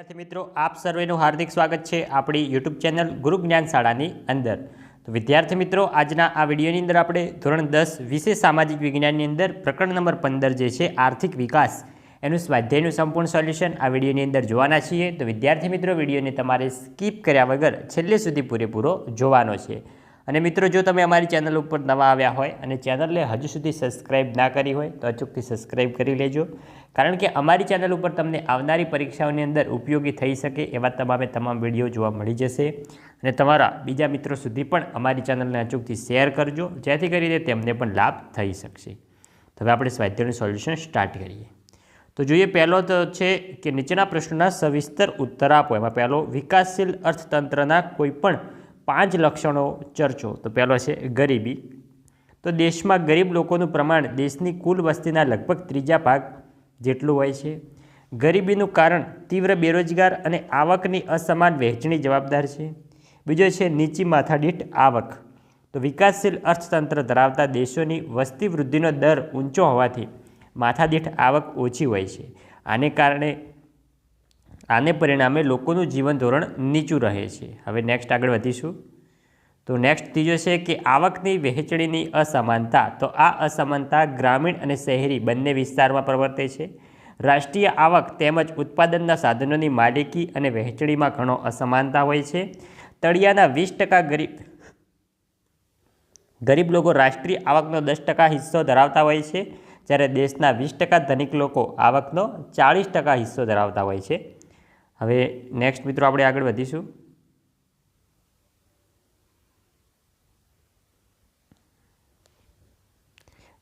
વિદ્યાર્થી મિત્રો, આપ સર્વેનું હાર્દિક સ્વાગત છે આપણી યુટ્યુબ ચેનલ ગુરુ જ્ઞાન શાળાની અંદર. તો વિદ્યાર્થી મિત્રો, આજના આ વિડીયોની અંદર આપણે ધોરણ દસ વિશેષ સામાજિક વિજ્ઞાનની અંદર પ્રકરણ નંબર પંદર જે છે, આર્થિક વિકાસ, એનું સ્વાધ્યાયનું સંપૂર્ણ સોલ્યુશન આ વિડીયોની અંદર જોવાના છીએ. તો વિદ્યાર્થી મિત્રો, વિડીયોને તમારે સ્કીપ કર્યા વગર છેલ્લે સુધી પૂરેપૂરો જોવાનો છે. અને મિત્રો, જો તમે અમારી ચેનલ ઉપર નવા આવ્યા હોય અને ચેનલને હજુ સુધી સબસ્ક્રાઇબ ના કરી હોય, તો અચૂકથી સબસ્ક્રાઇબ કરી લેજો. કારણ કે અમારી ચેનલ ઉપર તમને આવનારી પરીક્ષાઓની અંદર ઉપયોગી થઈ શકે એવા તમામે તમામ વીડિયો જોવા મળી જશે. અને તમારા બીજા મિત્રો સુધી પણ અમારી ચેનલને અચૂકથી શેર કરજો, જેથી કરીને તેમને પણ લાભ થઈ શકશે. તો હવે આપણે સ્વાધ્યાયનું સોલ્યુશન સ્ટાર્ટ કરીએ. તો જોઈએ, પહેલો તો છે કે નીચેના પ્રશ્નોના સવિસ્તર ઉત્તર આપો. એમાં પહેલો, વિકાસશીલ અર્થતંત્રના કોઈ પણ પાંચ લક્ષણો ચર્ચો. તો પહેલો છે ગરીબી. તો દેશમાં ગરીબ લોકોનું પ્રમાણ દેશની કુલ વસ્તીના લગભગ ત્રીજા ભાગ જેટલું હોય છે. ગરીબીનું કારણ તીવ્ર બેરોજગાર અને આવકની અસમાન વહેંચણી જવાબદાર છે. બીજો છે નીચી માથાદીઠ આવક. તો વિકાસશીલ અર્થતંત્ર ધરાવતા દેશોની વસ્તી વૃદ્ધિનો દર ઊંચો હોવાથી માથાદીઠ આવક ઓછી હોય છે. આને કારણે આને પરિણામે લોકોનું જીવન ધોરણ નીચું રહે છે. હવે નેક્સ્ટ આગળ વધીશું. તો નેક્સ્ટ ત્રીજો છે કે આવકની વહેંચણીની અસમાનતા. તો આ અસમાનતા ગ્રામીણ અને શહેરી બંને વિસ્તારમાં પ્રવર્તે છે. રાષ્ટ્રીય આવક તેમજ ઉત્પાદનના સાધનોની માલિકી અને વહેંચણીમાં ઘણો અસમાનતા હોય છે. તળિયાના વીસ ટકા ગરીબ ગરીબ લોકો રાષ્ટ્રીય આવકનો દસ ટકા હિસ્સો ધરાવતા હોય છે. જ્યારે દેશના વીસ ટકા ધનિક લોકો આવકનો ચાળીસ ટકા હિસ્સો ધરાવતા હોય છે. હવે નેક્સ્ટ મિત્રો આપણે આગળ વધીશું.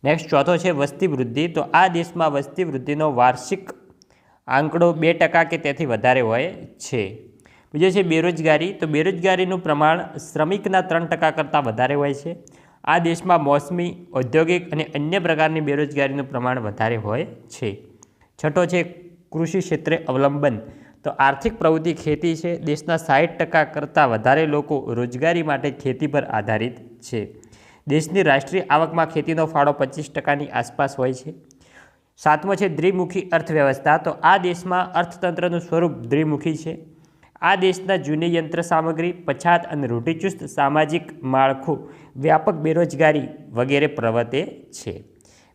નેક્સ્ટ ચોથો છે વસ્તી વૃદ્ધિ. તો આ દેશમાં વસ્તી વૃદ્ધિનો વાર્ષિક આંકડો બે ટકા કે તેથી વધારે હોય છે. બીજો છે બેરોજગારી. તો બેરોજગારીનું પ્રમાણ શ્રમિકના ત્રણ ટકા કરતાં વધારે હોય છે. આ દેશમાં મોસમી, ઔદ્યોગિક અને અન્ય પ્રકારની બેરોજગારીનું પ્રમાણ વધારે હોય છે. છઠ્ઠો છે કૃષિ ક્ષેત્રે અવલંબન. તો આર્થિક પ્રવૃત્તિ ખેતી છે. દેશના સાઠ ટકા કરતાં વધારે લોકો રોજગારી માટે ખેતી પર આધારિત છે. દેશની રાષ્ટ્રીય આવકમાં ખેતીનો ફાળો પચીસ ટકાની આસપાસ હોય છે. સાતમો છે દ્વિમુખી અર્થવ્યવસ્થા. તો આ દેશમાં અર્થતંત્રનું સ્વરૂપ દ્વિમુખી છે. આ દેશના જૂની યંત્ર સામગ્રી, પછાત અને રૂઢિચુસ્ત સામાજિક માળખું, વ્યાપક બેરોજગારી વગેરે પ્રવર્તે છે.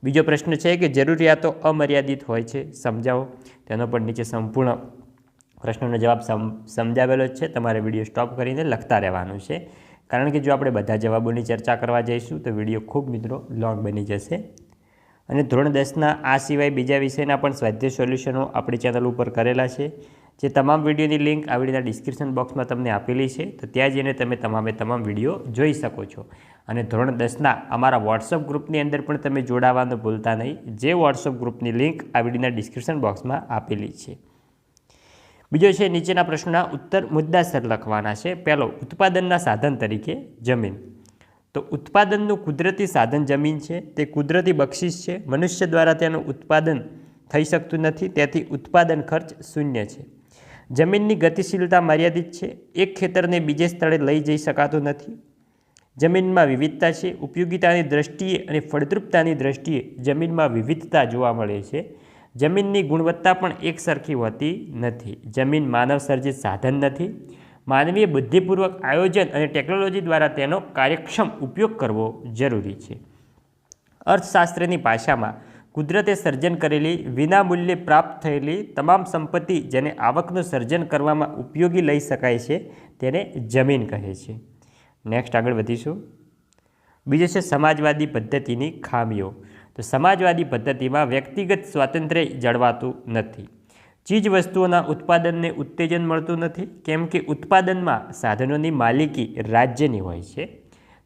બીજો પ્રશ્ન છે કે જરૂરિયાતો અમર્યાદિત હોય છે. સમજાવો. તેનો પણ નીચે સંપૂર્ણ પ્રશ્નોનો જવાબ સમ, સમજાવેલો જ છે. તમારે વીડિયો સ્ટોપ કરીને લખતા રહેવાનું છે. કારણ કે જો આપણે બધા જવાબોની ચર્ચા કરવા જઈશું, તો વીડિયો ખૂબ મિત્રો લોંગ બની જશે. અને ધોરણ દસના આ સિવાય બીજા વિષયના પણ સ્વાધ્યાય સોલ્યુશનો આપણી ચેનલ ઉપર કરેલા છે. જે તમામ વિડીયોની લિંક આ વિડીયોના ડિસ્ક્રિપ્શન બોક્સમાં તમને આપેલી છે. તો ત્યાં જઈને તમે તમામે તમામ વીડિયો જોઈ શકો છો. અને ધોરણ દસના અમારા વોટ્સઅપ ગ્રુપની અંદર પણ તમે જોડાવાનું ભૂલતા નહીં. જે વોટ્સઅપ ગ્રુપની લિંક આ વિડીયોના ડિસ્ક્રિપ્શન બોક્સમાં આપેલી છે. બીજો છે નીચેના પ્રશ્નોના ઉત્તર મુદ્દાસર લખવાના છે. પહેલો, ઉત્પાદનના સાધન તરીકે જમીન. તો ઉત્પાદનનું કુદરતી સાધન જમીન છે, તે કુદરતી બક્ષિસ છે, મનુષ્ય દ્વારા તેનું ઉત્પાદન થઈ શકતું નથી, તેથી ઉત્પાદન ખર્ચ શૂન્ય છે. જમીનની ગતિશીલતા મર્યાદિત છે, એક ખેતરને બીજે સ્થળે લઈ જઈ શકાતું નથી. જમીનમાં વિવિધતા છે, ઉપયોગિતાની દ્રષ્ટિએ અને ફળદ્રુપતાની દ્રષ્ટિએ જમીનમાં વિવિધતા જોવા મળે છે. જમીનની ગુણવત્તા પણ એકસરખી હોતી નથી. જમીન માનવ સર્જિત સાધન નથી. માનવીય બુદ્ધિપૂર્વક આયોજન અને ટેકનોલોજી દ્વારા તેનો કાર્યક્ષમ ઉપયોગ કરવો જરૂરી છે. અર્થશાસ્ત્રની ભાષામાં કુદરતે સર્જન કરેલી વિનામૂલ્યે પ્રાપ્ત થયેલી તમામ સંપત્તિ જેને આવકનું સર્જન કરવામાં ઉપયોગી લઈ શકાય છે તેને જમીન કહે છે. નેક્સ્ટ આગળ વધીશું. બીજો છે સમાજવાદી પદ્ધતિની ખામીઓ. તો સમાજવાદી પદ્ધતિમાં વ્યક્તિગત સ્વાતંત્ર્ય જળવાતું નથી. ચીજ વસ્તુઓના ઉત્પાદનને ઉત્તેજન મળતું નથી, કેમ કે ઉત્પાદનમાં સાધનોની માલિકી રાજ્યની હોય છે.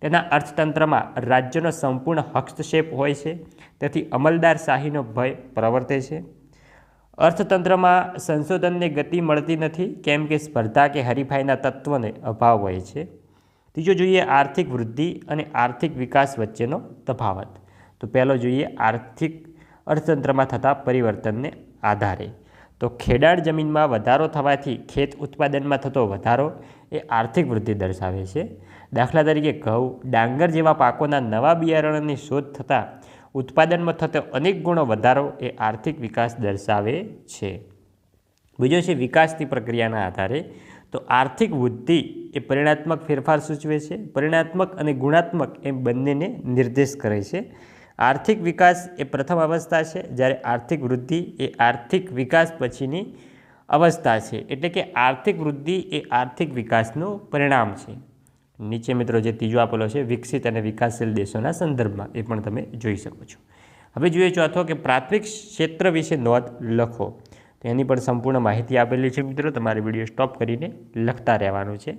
તેના અર્થતંત્રમાં રાજ્યનો સંપૂર્ણ હસ્તક્ષેપ હોય છે, તેથી અમલદાર શાહીનો ભય પ્રવર્તે છે. અર્થતંત્રમાં સંશોધનને ગતિ મળતી નથી, કેમ કે સ્પર્ધા કે હરીફાઈના તત્વને અભાવ હોય છે. ત્રીજો જોઈએ આર્થિક વૃદ્ધિ અને આર્થિક વિકાસ વચ્ચેનો તફાવત. તો પહેલો જોઈએ આર્થિક અર્થતંત્રમાં થતા પરિવર્તનને આધારે. તો ખેડાણ જમીનમાં વધારો થવાથી ખેત ઉત્પાદનમાં થતો વધારો એ આર્થિક વૃદ્ધિ દર્શાવે છે. દાખલા તરીકે ઘઉં, ડાંગર જેવા પાકોના નવા બિયારણોની શોધ થતાં ઉત્પાદનમાં થતો અનેક ગુણો વધારો એ આર્થિક વિકાસ દર્શાવે છે. બીજો છે વિકાસની પ્રક્રિયાના આધારે. તો આર્થિક વૃદ્ધિ એ પરિણાત્મક ફેરફાર સૂચવે છે. પરિણાત્મક અને ગુણાત્મક એમ બંનેને નિર્દેશ કરે છે. આર્થિક વિકાસ એ પ્રથમ અવસ્થા છે, જ્યારે આર્થિક વૃદ્ધિ એ આર્થિક વિકાસ પછીની અવસ્થા છે. એટલે કે આર્થિક વૃદ્ધિ એ આર્થિક વિકાસનું પરિણામ છે. નીચે મિત્રો જે ત્રીજો આપેલો છે, વિકસિત અને વિકાસશીલ દેશોના સંદર્ભમાં, એ પણ તમે જોઈ શકો છો. હવે જોઈએ ચોથો કે પ્રાથમિક ક્ષેત્ર વિશે નોંધ લખો. તો એની પણ સંપૂર્ણ માહિતી આપેલી છે મિત્રો, તમારે વીડિયો સ્ટોપ કરીને લખતા રહેવાનું છે.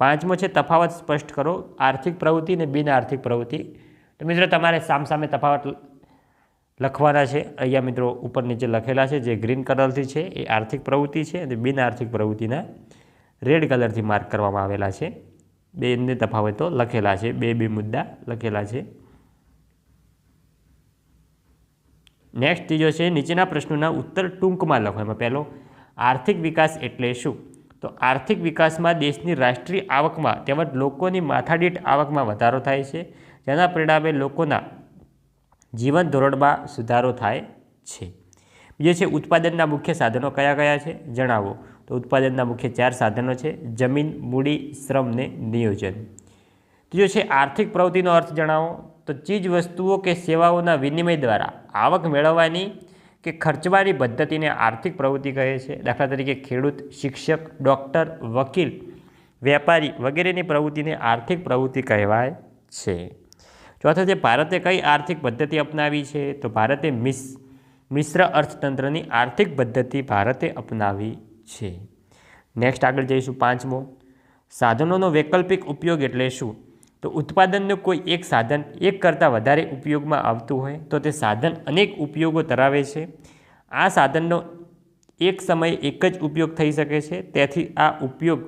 પાંચમો છે, તફાવત સ્પષ્ટ કરો. આર્થિક પ્રવૃત્તિ અને બિન આર્થિક પ્રવૃત્તિ. તો મિત્રો, તમારે સામસામે તફાવત લખવાના છે. અહીંયા મિત્રો, ઉપર નીચે લખેલા છે, જે ગ્રીન કલરથી છે, એ આર્થિક પ્રવૃત્તિ છે અને બિન આર્થિક પ્રવૃત્તિના રેડ કલરથી માર્ક કરવામાં આવેલા છે. બેને તફાવતો લખેલા છે. બે બે મુદ્દા લખેલા છે. નેક્સ્ટ ત્રીજો છે, નીચેના પ્રશ્નોના ઉત્તર ટૂંકમાં લખો. એમાં પહેલો, આર્થિક વિકાસ એટલે શું? તો આર્થિક વિકાસમાં દેશની રાષ્ટ્રીય આવકમાં તેમજ લોકોની માથાદીઠ આવકમાં વધારો થાય છે. જેના પરિણામે લોકોના જીવન ધોરણમાં સુધારો થાય છે. બીજો છે ઉત્પાદનના મુખ્ય સાધનો કયા કયા છે? જણાવો. તો ઉત્પાદનના મુખ્ય ચાર સાધનો છે. જમીન, મૂડી, શ્રમ ને નિયોજન. ત્રીજો છે આર્થિક પ્રવૃત્તિનો અર્થ જણાવો. તો ચીજ વસ્તુઓ કે સેવાઓના વિનિમય દ્વારા આવક મેળવવાની કે ખર્ચવાની પદ્ધતિને આર્થિક પ્રવૃત્તિ કહે છે. દાખલા તરીકે ખેડૂત, શિક્ષક, ડૉક્ટર, વકીલ, વેપારી વગેરેની પ્રવૃત્તિને આર્થિક પ્રવૃત્તિ કહેવાય છે. ચોથો છે, ભારતે કઈ આર્થિક પદ્ધતિ અપનાવી છે? તો ભારતે મિસ, મિશ્ર અર્થતંત્રની આર્થિક પદ્ધતિ ભારતે અપનાવી છે. નેક્સ્ટ આગળ જઈશું પાંચમો. સાધનોનો વૈકલ્પિક ઉપયોગ એટલે શું? તો ઉત્પાદનનું કોઈ એક સાધન એક કરતાં વધારે ઉપયોગમાં આવતું હોય તો તે સાધન અનેક ઉપયોગો ધરાવે છે. આ સાધનનો એક સમયે એક જ ઉપયોગ થઈ શકે છે. તેથી આ ઉપયોગ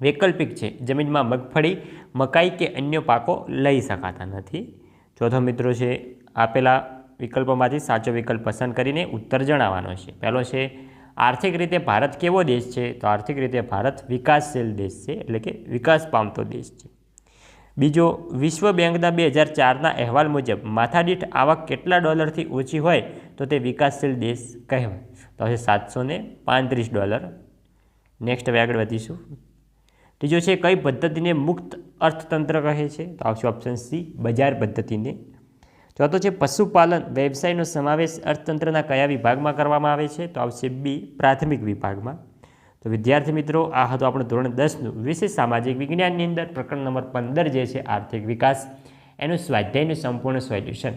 વૈકલ્પિક છે. જમીનમાં મગફળી, મકાઈ કે અન્ય પાકો લઈ શકાતા નથી. ચોથો મિત્રો છે, આપેલા વિકલ્પોમાંથી સાચો વિકલ્પ પસંદ કરીને ઉત્તર જણાવવાનો છે. પહેલો છે, આર્થિક રીતે ભારત કેવો દેશ છે? તો આર્થિક રીતે ભારત વિકાસશીલ દેશ છે, એટલે કે વિકાસ પામતો દેશ છે. બીજો, વિશ્વ બેંકના બે હજાર ચારના અહેવાલ મુજબ માથાદીઠ આવક કેટલા ડોલરથી ઓછી હોય તો તે વિકાસશીલ દેશ કહેવાય. તો હશે સાતસો પાંત્રીસ ડોલર. નેક્સ્ટ હવે આગળ વધીશું. ત્રીજો છે, કઈ પદ્ધતિને મુક્ત અર્થતંત્ર કહે છે? તો આવશે ઓપ્શન સી બજાર પદ્ધતિને. ચોથો છે, પશુપાલન વ્યવસાયનો સમાવેશ અર્થતંત્રના કયા વિભાગમાં કરવામાં આવે છે? તો આવશે બી પ્રાથમિક વિભાગમાં. તો વિદ્યાર્થી મિત્રો, આ હતું આપણું ધોરણ દસનું વિશેષ સામાજિક વિજ્ઞાનની અંદર. પ્રકરણ નંબર પંદર જે છે, આર્થિક વિકાસ. એનું સ્વાધ્યાયનું સંપૂર્ણ સોલ્યુશન.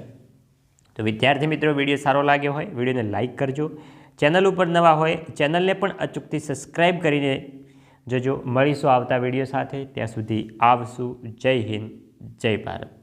તો વિદ્યાર્થી મિત્રો, વીડિયો સારો લાગ્યો હોય, વિડીયોને લાઇક કરજો. ચેનલ ઉપર નવા હોય, ચેનલને પણ અચૂકથી સબસ્ક્રાઈબ કરીને જોજો. મળીશું આવતા વીડિયો સાથે. ત્યાં સુધી આવશું. જય હિન્દ, જય ભારત.